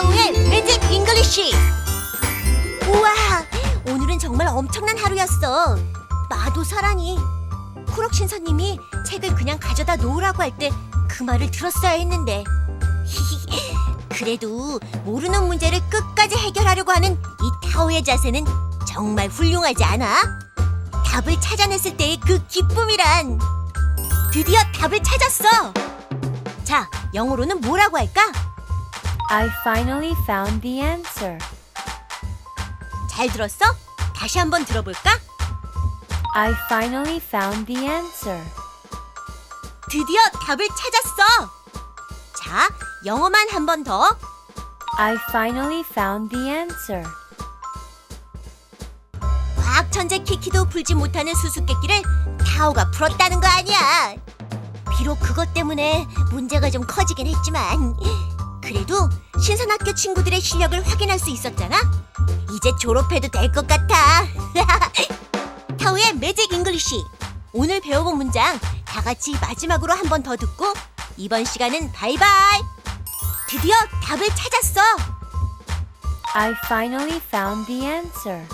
타우의 매직 잉글리쉬. 우와, 오늘은 정말 엄청난 하루였어. 마도사라니. 쿠럭 신사님이 책을 그냥 가져다 놓으라고 할 때 그 말을 들었어야 했는데. 그래도 모르는 문제를 끝까지 해결하려고 하는 이 타오의 자세는 정말 훌륭하지 않아? 답을 찾아냈을 때의 그 기쁨이란 드디어 답을 찾았어. 자, 영어로는 뭐라고 할까? I finally found the answer. 잘 들었어? 다시 한번 들어볼까? I finally found the answer. 드디어 답을 찾았어. 자, 영어만 한 번 더. I finally found the answer. 과학 천재 키키도 풀지 못하는 수수께끼를 타오가 풀었다는 거 아니야. 비록 그것 때문에 문제가 좀 커지긴 했지만 그래도 신선학교 친구들의 실력을 확인할 수 있었잖아. 이제 졸업해도 될 것 같아. 타오의 매직 잉글리시. 오늘 배워본 문장 다 같이 마지막으로 한 번 더 듣고 이번 시간은 바이바이. 드디어 답을 찾았어. I finally found the answer.